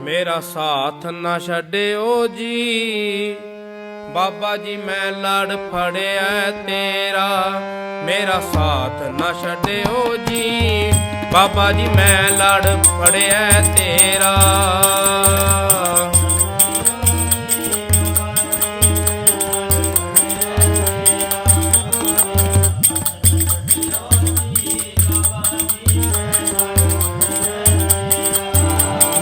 ਮੇਰਾ ਸਾਥ ਨਾ ਛੱਡਿਓ ਜੀ। ਬਾਬਾ ਜੀ, ਮੈਂ ਲੜ ਫੜਿਆ ਤੇਰਾ। ਮੇਰਾ ਸਾਥ ਨਾ ਛੱਡਿਓ ਜੀ। ਬਾਬਾ ਜੀ, ਮੈਂ ਲੜ ਫੜਿਆ ਤੇਰਾ।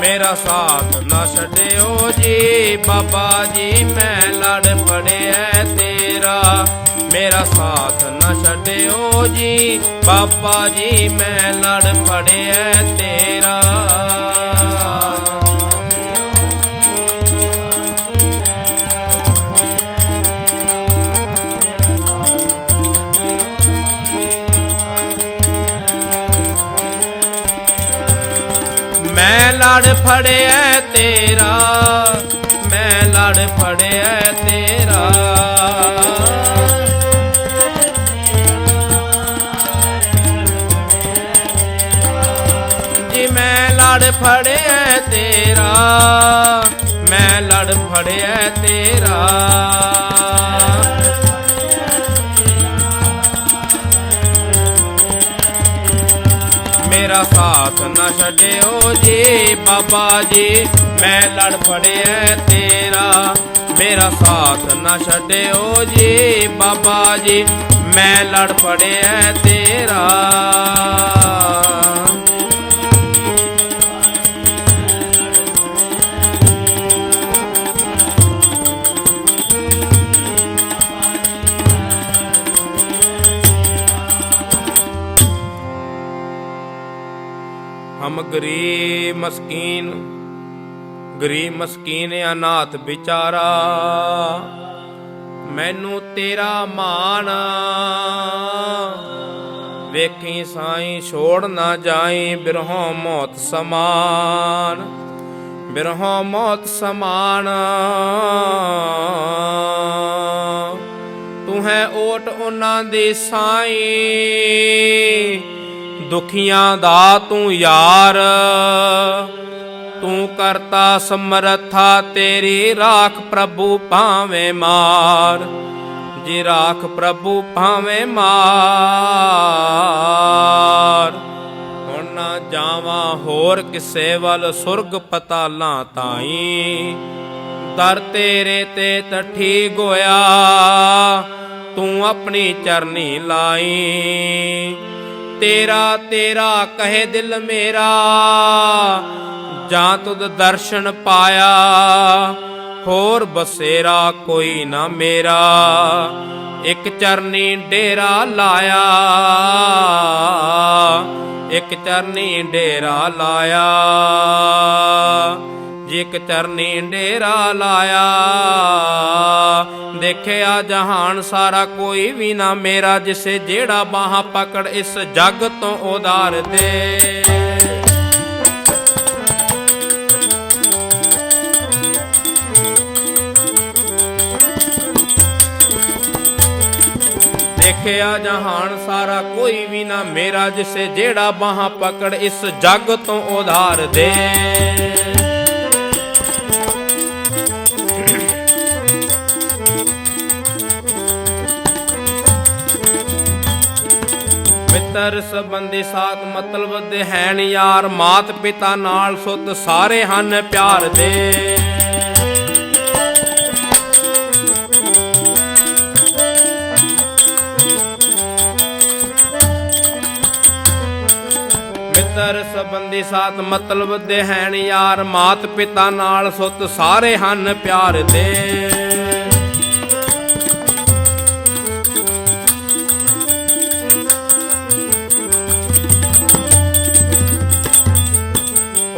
ਮੇਰਾ ਸਾਥ ਨਾ ਛੱਡਿਓ ਜੀ। ਬਾਬਾ ਜੀ, ਮੈਂ ਲੜ ਫੜਿਆ ਤੇਰਾ। ਮੇਰਾ ਸਾਥ ਨਾ ਛੱਡਿਓ ਜੀ। ਬਾਬਾ ਜੀ, ਮੈਂ ਲੜ ਫੜਿਆ ਤੇਰਾ। ਮੈਂ ਲੜ ਫੜਿਆ ਤੇਰਾ, ਮੈਂ ਲੜ ਫੜਿਆ ਤੇਰਾ। ਜੀ ਮੈਂ ਲੜ ਫੜਿਆ ਤੇਰਾ, ਮੈਂ ਲੜ ਫੜਿਆ ਤੇਰਾ। ਮੇਰਾ ਸਾਥ ਨਾ ਛੱਡਿਓ ਜੀ, ਬਾਬਾ ਜੀ, ਮੈਂ ਲੜ ਫੜਿਆ ਤੇਰਾ। ਮੇਰਾ ਸਾਥ ਨਾ ਛੱਡਿਓ ਜੀ, ਬਾਬਾ ਜੀ, ਮੈਂ ਲੜ ਫੜਿਆ ਤੇਰਾ। ਮਸਕੀਨ, ਗਰੀਬ ਮਸਕੀਨ ਅਨਾਥ ਵਿਚਾਰਾ, ਮੈਨੂੰ ਤੇਰਾ ਮਾਣ। ਵੇਖੀ ਸਾਈਂ ਛੋੜ ਨਾ ਜਾਈ, ਬਿਰਹੋਂ ਮੌਤ ਸਮਾਨ, ਬਿਰਹੋਂ ਮੌਤ ਸਮਾਨ। ਤੂੰ ਹੈ ਓਟ ਉਹਨਾਂ ਦੀ ਸਾਈਂ ਦੁਖੀਆਂ ਦਾ ਤੂੰ ਯਾਰ। ਤੂੰ ਕਰਤਾ ਸਮਰੱਥਾ, ਤੇਰੀ ਰਾਖ ਪ੍ਰਭੂ ਭਾਵੇਂ ਮਾਰ। ਜੀ ਰਾਖ ਪ੍ਰਭੂ ਭਾਵੇਂ ਮਾਰ। ਹੁਣ ਨਾ ਜਾਵਾਂ ਹੋਰ ਕਿਸੇ ਵੱਲ, ਸੁਰਗ ਪਤਾਲਾਂ ਤਾਈ। ਦਰ ਤੇਰੇ ਤੇ ਤਠੀ ਗੋਇਆ, ਤੂੰ ਆਪਣੀ ਚਰਨੀ ਲਾਈ। ਤੇਰਾ ਤੇਰਾ ਕਹੇ ਦਿਲ ਮੇਰਾ। ਜਾਂ ਤੁਧ ਦਰਸ਼ਨ ਪਾਇਆ, ਹੋਰ ਬਸੇਰਾ ਕੋਈ ਨਾ ਮੇਰਾ। ਇੱਕ ਚਰਨੀ ਡੇਰਾ ਲਾਇਆ, ਇੱਕ ਚਰਨੀ ਡੇਰਾ ਲਾਇਆ। ਜੇ ਚਰਨੀ ਡੇਰਾ ਲਾਇਆ, ਦੇਖਿਆ ਜਹਾਨ ਸਾਰਾ ਕੋਈ ਵੀ ਨਾ ਮੇਰਾ, ਜਿਸੇ ਜਿਹੜਾ ਬਾਹਾਂ ਪਕੜ ਇਸ ਜੱਗ ਤੋਂ ਉਦਾਰ ਦੇ। ਦੇਖਿਆ ਜਹਾਨ ਸਾਰਾ ਕੋਈ ਵੀ ਨਾ ਮੇਰਾ, ਜਿਸੇ ਜਿਹੜਾ ਬਾਹਾਂ ਪਕੜ ਇਸ ਜੱਗ ਤੋਂ ਉਧਾਰ ਦੇ। ਮਿੱਤਰ ਸੰਬੰਧੀ ਸਾਥ ਮਤਲਬ ਦੇ ਹੈਨ ਯਾਰ, ਮਾਤ ਪਿਤਾ ਨਾਲ ਸੁੱਤ ਸਾਰੇ ਹਨ ਪਿਆਰ ਦੇ। ਮਿੱਤਰ ਸੰਬੰਧੀ ਸਾਥ ਮਤਲਬ ਦੇ ਹੈਣ ਯਾਰ, ਮਾਤ ਪਿਤਾ ਨਾਲ ਸੁੱਤ ਸਾਰੇ ਹਨ ਪਿਆਰ ਦੇ।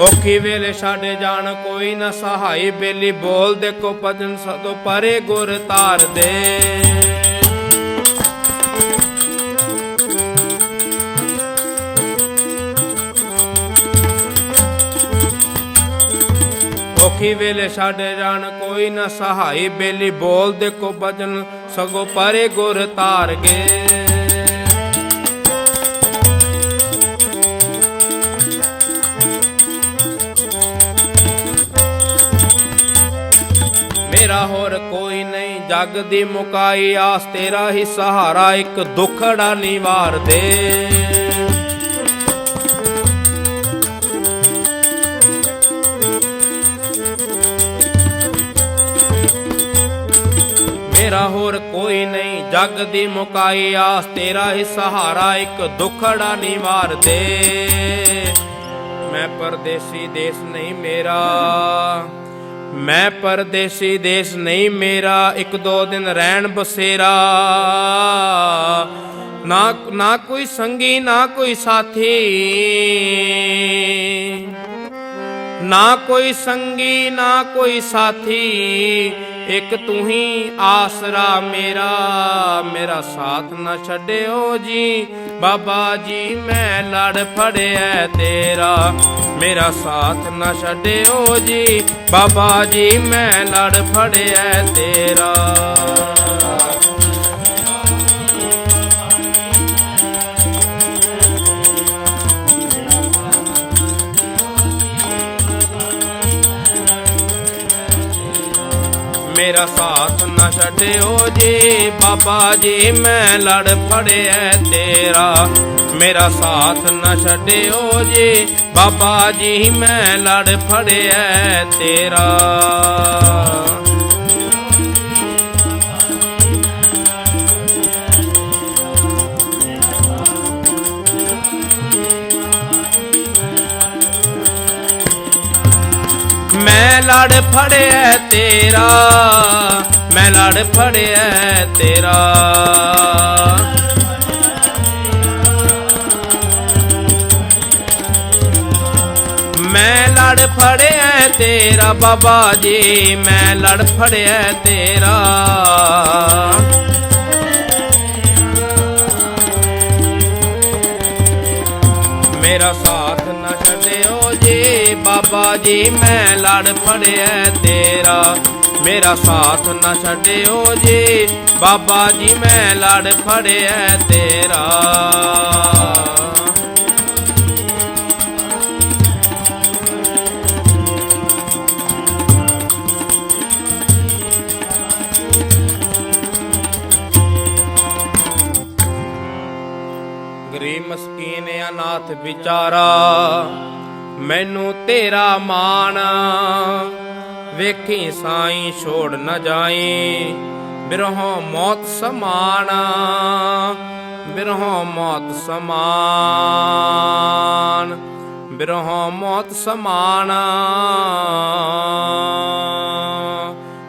ਔਖੀ ਵੇਲੇ ਛੱਡ ਜਾਣ, ਕੋਈ ਨਾ ਸਹਾਈ ਬੇਲੀ ਬੋਲ ਦੇਖੋ ਭਜਨ ਸਦੋ ਪਰੇ ਗੁਰ ਤਾਰ ਦੇ। ਔਖੀ ਵੇਲੇ ਛੱਡ ਜਾਣ, ਕੋਈ ਨਾ ਸਹਾਈ ਬੇਲੀ ਬੋਲ ਦੇਖੋ ਭਜਨ ਸਗੋ ਪਰੇ ਗੁਰ ਤਾਰ ਗਏ ਮੇਰਾ ਹੋਰ ਕੋਈ ਨਹੀਂ। ਜੱਗ ਦੀ ਮੁਕਾਈ ਆਸ ਤੇਰਾ ਹੀ ਸਹਾਰਾ, ਇੱਕ ਦੁਖੜਾ ਨਿਵਾਰ ਦੇ। ਮੇਰਾ ਹੋਰ ਕੋਈ ਨਹੀਂ। ਜੱਗ ਦੀ ਮੁਕਾਈ ਆਸ ਤੇਰਾ ਹੀ ਸਹਾਰਾ, ਇੱਕ ਦੁਖੜਾ ਨਿਵਾਰ ਦੇ। ਮੈਂ ਪਰਦੇਸੀ ਦੇਸ ਨਹੀਂ ਮੇਰਾ। ਮੈਂ ਪਰਦੇਸੀ ਦੇਸ ਨਹੀਂ ਮੇਰਾ, ਇੱਕ ਦੋ ਦਿਨ ਰਹਿਣ ਬਸੇਰਾ। ਨਾ ਨਾ ਕੋਈ ਸੰਗੀ, ਨਾ ਕੋਈ ਸਾਥੀ। ਨਾ ਕੋਈ ਸੰਗੀ, ਨਾ ਕੋਈ ਸਾਥੀ। ਇੱਕ ਤੂੰ ਹੀ ਆਸਰਾ ਮੇਰਾ ਮੇਰਾ ਸਾਥ ਨਾ ਛੱਡਿਓ ਜੀ। ਬਾਬਾ ਜੀ, ਮੈਂ ਲੜ ਫੜਿਆ ਤੇਰਾ। ਮੇਰਾ ਸਾਥ ਨਾ ਛੱਡਿਓ ਜੀ। ਬਾਬਾ ਜੀ, ਮੈਂ ਲੜ ਫੜਿਆ ਤੇਰਾ। ਮੇਰਾ ਸਾਥ ਨਾ ਛੱਡਿਓ ਜੀ। ਬਾਬਾ ਜੀ, ਮੈਂ ਲੜ ਫੜਿਆ ਤੇਰਾ। ਮੇਰਾ ਸਾਥ ਨਾ ਛੱਡਿਓ ਜੀ। ਬਾਬਾ ਜੀ, ਮੈਂ ਲੜ ਫੜਿਆ ਤੇਰਾ। ਲੜ ਫੜਿਆ ਤੇਰਾ, ਮੈਂ ਲੜ ਫੜਿਆ ਤੇਰਾ। ਮੈਂ ਲੜ ਫੜਿਆ ਤੇਰਾ ਬਾਬਾ ਜੀ, ਮੈਂ ਲੜ ਫੜਿਆ ਤੇਰਾ। ਜੀ ਮੈਂ ਲੜ ਫੜਿਆ ਤੇਰਾ, ਮੇਰਾ ਸਾਥ ਨਾ ਛੱਡਿਓ ਜੀ। ਬਾਬਾ ਜੀ, ਮੈਂ ਲੜ ਫੜਿਆ ਤੇਰਾ। ਗਰੀਬ ਮਸਕੀਨ ਅਨਾਥ ਵਿਚਾਰਾ ਮੈਨੂੰ ਤੇਰਾ ਮਾਣ। ਵੇਖੀ ਸਾਈਂ ਛੋੜ ਨਾ ਜਾਈ। ਬਿਰਹੋਂ ਮੌਤ ਸਮਾਨ ਬਿਰਹੋਂ ਮੌਤ ਸਮਾਨ ਬਿਰਹੋਂ ਮੌਤ ਸਮਾਨ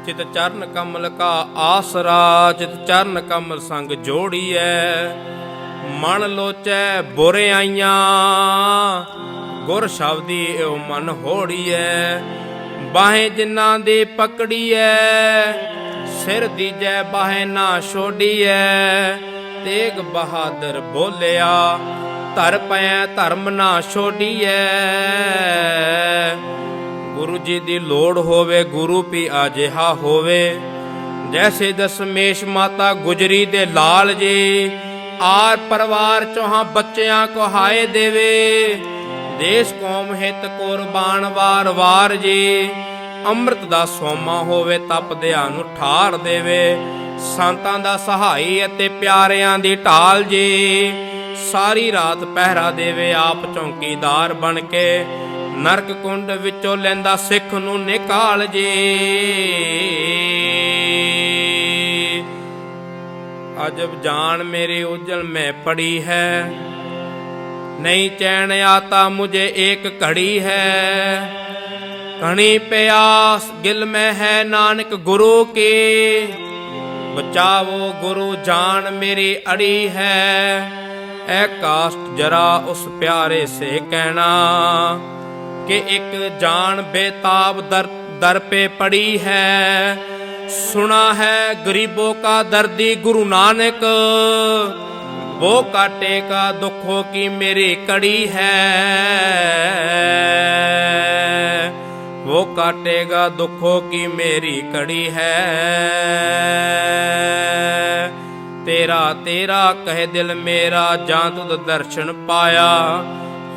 ਚਿਤ ਚਰਨ ਕਮਲ ਕਾ ਆਸਰਾ, ਚਿਤ ਚਰਨ ਕਮਲ ਸੰਗ ਜੋੜੀਐ। ਮਨ ਲੋਚੈ ਬੁਰਿਆਈਆਂ ਗੁਰ ਸ਼ਬਦੀ ਓ ਮਨ ਹੋੜੀਐ, ਬਾਹੇ ਜਿਨ੍ਹਾਂ ਦੀ ਪਕੜੀਐ, ਸਿਰ ਦੀਜੈ ਬਾਹੇ ਨਾ ਛੋੜੀਐ ਤੇਗ ਬਹਾਦਰ ਬੋਲਿਆ, ਧਰ ਪੈ ਧਰਮ ਨਾ ਛੋੜੀਐ ਗੁਰੂ ਜੀ ਦੀ ਲੋੜ ਹੋਵੇ, ਗੁਰੂ ਪੀ ਅਜਿਹਾ ਹੋਵੇ। ਜੈਸੇ ਦਸਮੇਸ਼ ਮਾਤਾ ਗੁਜਰੀ ਦੇ ਲਾਲ ਜੀ, ਆਰ ਪਰਿਵਾਰ ਚੋਹਾਂ ਬੱਚਿਆਂ ਕੋ ਹਾਏ ਦੇਵੇ। ਦੇਸ਼ ਕੌਮ ਹਿਤ ਕੁਰਬਾਨ ਵਾਰ ਵਾਰ ਜੀ। ਅੰਮ੍ਰਿਤ ਦਾ ਸੋਮਾ ਹੋਵੇ ਤਪਦਿਆਂ ਨੂੰ ਠਾਰ ਦੇਵੇ। ਸੰਤਾਂ ਦਾ ਸਹਾਈ ਅਤੇ ਪਿਆਰਿਆਂ ਦੀ ਢਾਲ ਜੀ। ਸਾਰੀ ਰਾਤ ਪਹਿਰਾ ਦੇਵੇ ਆਪ ਚੌਕੀਦਾਰ ਬਣ ਕੇ। ਨਰਕ ਕੁੰਡ ਵਿੱਚੋਂ ਲੈਂਦਾ ਸਿੱਖ ਨੂੰ ਨਿਕਾਲ ਜੇ। ਅਜਬ ਜਾਨ ਮੇਰੇ ਉਜਲ ਮੈਂ ਪੜੀ ਹੈ। ਨਹੀਂ ਚੈਨ ਆਤਾ ਮੁਝੇ ਏਕ ਘੜੀ ਹੈ। ਕਣੀ ਪਿਆਸ ਗਿਲ ਮੈਂ ਹੈ ਨਾਨਕ ਗੁਰੂ ਕੇ। ਬਚਾਵੋ ਗੁਰੂ ਜਾਨ ਮੇਰੀ ਅੜੀ ਹੈ। ਐ ਕਾਸ਼ਟ ਜਰਾ ਉਸ ਪਿਆਰੇ ਸੇ ਕਹਿਣਾ ਕਿ ਇੱਕ ਜਾਨ ਬੇਤਾਬ ਦਰ ਦਰ ਪੇ ਪੜੀ ਹੈ। ਸੁਣਾ ਹੈ ਗਰੀਬੋ ਕਾ ਦਰਦੀ ਗੁਰੂ ਨਾਨਕ। ਬੋ ਕਾਟੇ ਕਾ ਦੁੱਖੋ ਕੀ ਮੇਰੀ ਕੜੀ ਹੈ? ਉਹ ਕਾਟੇਗਾ, ਦੁੱਖੋ ਕੀ ਮੇਰੀ ਕੜੀ ਹੈ? ਤੇਰਾ ਤੇਰਾ ਕਹੇ ਦਿਲ ਮੇਰਾ, ਜਾਂ ਤੁਧ ਦਰਸ਼ਨ ਪਾਇਆ,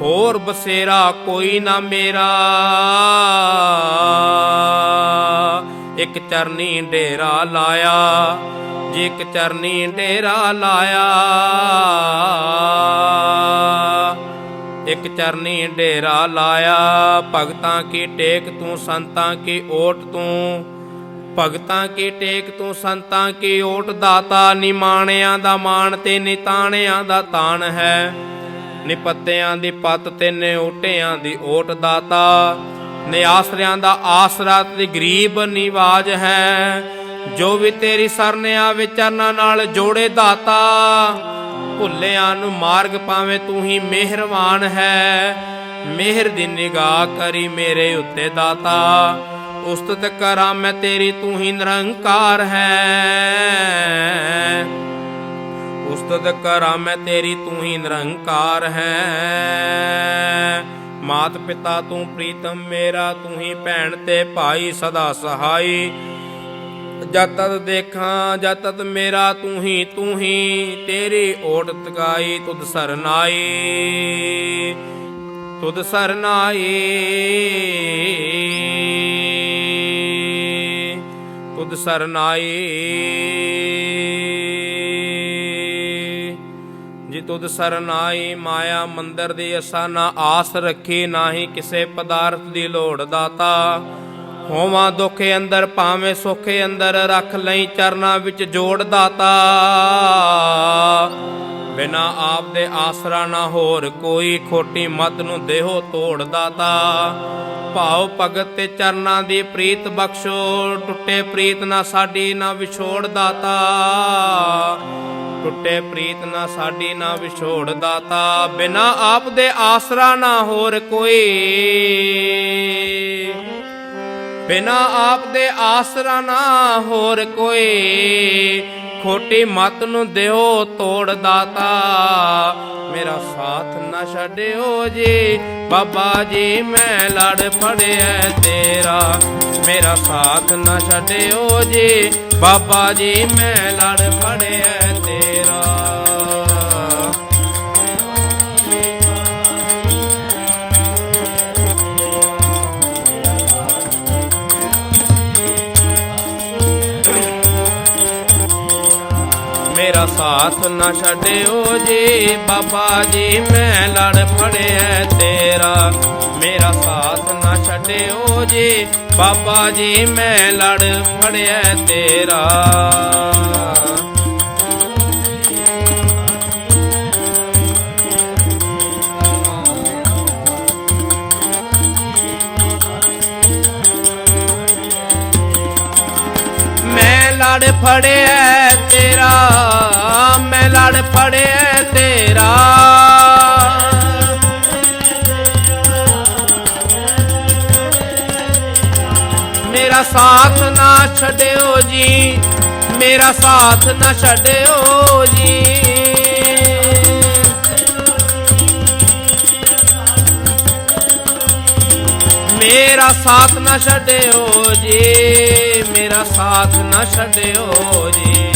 ਹੋਰ ਬਸੇਰਾ ਕੋਈ ਨਾ ਮੇਰਾ। ਇਕ ਚਰਨੀ ਡੇਰਾ ਲਾਇਆ, ਜੇ ਇੱਕ ਚਰਨੀ ਡੇਰਾ ਲਾਇਆ, ਇੱਕ ਚਰਨੀ ਡੇਰਾ ਲਾਇਆ, ਭਗਤਾਂ ਕੀ ਟੇਕ ਤੂੰ, ਸੰਤਾਂ ਕੀ ਓਟ ਤੂੰ? ਭਗਤਾਂ ਕੀ ਟੇਕ ਤੂੰ, ਸੰਤਾਂ ਕੀ ਓਟ? ਦਾਤਾ ਨਿਮਾਣਿਆਂ ਦਾ ਮਾਣ ਤੇ ਨਿਤਾਣਿਆਂ ਦਾ ਤਾਣ ਹੈ। ਨਿਪੱਤਿਆਂ ਦੀ ਪੱਤ ਤੇ ਨਿਓਟਿਆਂ ਦੀ ਓਟ ਦਾਤਾ। ਨਿਆਸਰਿਆਂ ਦਾ ਆਸਰਾ ਤੇ ਗਰੀਬ ਨਿਵਾਜ ਹੈ। ਜੋ ਵੀ ਤੇਰੀ ਸਰਨ ਆਵੇ ਚਰਨਾਂ ਨਾਲ ਜੋੜੇ ਦਾਤਾ, ਭੁੱਲਿਆਂ ਨੂੰ ਮਾਰਗ ਪਾਵੇਂ ਤੂੰ ਹੀ ਮਿਹਰਬਾਨ ਹੈ। ਮਿਹਰ ਦੀ ਨਿਗਾਹ ਕਰੀ ਮੇਰੇ ਉੱਤੇ ਦਾਤਾ, ਉਸਤਤ ਕਰਾਂ ਮੈਂ ਤੇਰੀ ਤੂੰ ਹੀ ਨਿਰੰਕਾਰ ਹੈ। ਉਸਤਤ ਕਰਾਂ ਮੈਂ ਤੇਰੀ ਤੂੰ ਹੀ ਨਿਰੰਕਾਰ ਹੈ। ਮਾਤ ਪਿਤਾ ਤੂੰ ਪ੍ਰੀਤਮ ਮੇਰਾ, ਤੂੰ ਹੀ ਭੈਣ ਤੇ ਭਾਈ ਸਦਾ ਸਹਾਈ। ਜਦ ਤਦ ਦੇਖਾਂ, ਜਦ ਤਦ ਮੇਰਾ, ਤੂੰ ਹੀ ਤੂੰ ਹੀ, ਤੇਰੀ ਓਟ ਤਕਾਈ ਤੁਧ ਸਰਨਾਈ ਤੁਧ ਸਰਨਾਈ ਤੁਧ ਸਰਨਾਈ ਤੁਧ ਸਰਨਾਈ ਮਾਇਆ ਮੰਦਰ ਦੀ ਅਸਾਂ ਨਾ ਆਸ ਰੱਖੀ ਨਾਹੀ ਕਿਸੇ ਪਦਾਰਥ ਦੀ ਲੋੜ ਦਾਤਾ। ਹੋਵਾਂ ਦੁੱਖੇ ਅੰਦਰ, ਭਾਵੇਂ ਸੁਖੇ ਅੰਦਰ, ਰੱਖ ਲਈ ਚਰਨਾਂ ਵਿੱਚ ਜੋੜ ਦਾਤਾ। ਬਿਨਾ ਆਪ ਦੇ ਆਸਰਾ ਨਾ ਹੋਰ, ਕੋਈ ਖੋਟੀ ਮਤ ਨੂੰ ਦੇਹੋ ਤੋੜ ਦਾਤਾ। ਭਾਉ ਭਗਤ ਤੇ ਚਰਨਾਂ ਦੀ ਪ੍ਰੀਤ ਬਖਸ਼ੋ, ਟੁੱਟੇ ਪ੍ਰੀਤ ਨਾ ਸਾਡੀ ਨਾ ਵਿਛੋੜ ਦਾਤਾ। ਟੁੱਟੇ ਪ੍ਰੀਤ ਨਾ ਸਾਡੀ ਨਾ ਵਿਛੋੜ ਦਾਤਾ, ਬਿਨਾ ਆਪ ਦੇ ਆਸਰਾ ਨਾ ਹੋਰ ਕੋਈ। ਬਿਨਾ ਆਪ ਦੇ ਆਸਰਾ ਨਾ ਹੋਰ ਕੋਈ। ਖੋਟੀ ਮਤ ਨੂੰ ਦਿਓ ਤੋੜ ਦਾਤਾ। ਮੇਰਾ ਸਾਥ ਨਾ ਛੱਡਿਓ ਜੀ, ਬਾਬਾ ਜੀ ਮੈਂ ਲੜ ਫੜਿਆ ਤੇਰਾ। ਮੇਰਾ ਸਾਥ ਨਾ ਛੱਡਿਓ ਜੀ, ਬਾਬਾ ਜੀ ਮੈਂ ਲੜ ਫੜਿਆ ਤੇਰਾ। ਸਾਥ ਨਾ ਛੱਡਿਓ ਜੀ, ਬਾਬਾ ਜੀ, ਮੈਂ ਲੜ ਫੜਿਆ ਤੇਰਾ। ਮੇਰਾ ਸਾਥ ਨਾ ਛੱਡਿਓ ਜੀ, ਬਾਬਾ ਜੀ, ਮੈਂ ਲੜ ਫੜਿਆ ਤੇਰਾ। ਮੈਂ ਲੜ ਫੜਿਆ ਤੇਰਾ। ਮੈਂ ਲੜ ਫੜਿਆ ਤੇਰਾ। ਮੇਰਾ ਸਾਥ ਨਾ ਛੱਡਿਓ ਜੀ, ਮੇਰਾ ਸਾਥ ਨਾ ਛੱਡਿਓ ਜੀ। ਮੇਰਾ ਸਾਥ ਨਾ ਛੱਡਿਓ ਜੀ, ਮੇਰਾ ਸਾਥ ਨਾ ਛੱਡਿਓ ਜੀ।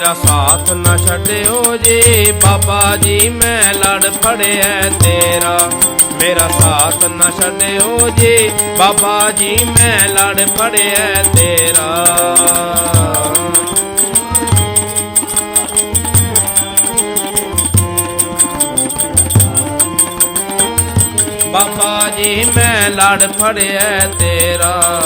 ਮੇਰਾ ਸਾਥ ਨਾ ਛੱਡਿਓ ਜੀ। ਬਾਬਾ ਜੀ, ਮੈਂ ਲੜ ਫੜਿਆ ਤੇਰਾ। ਮੇਰਾ ਸਾਥ ਨਾ ਛੱਡਿਓ ਜੀ। ਬਾਬਾ ਜੀ, ਮੈਂ ਲੜ ਫੜਿਆ ਤੇਰਾ। ਬਾਬਾ ਜੀ, ਮੈਂ ਲੜ ਫੜਿਆ ਤੇਰਾ।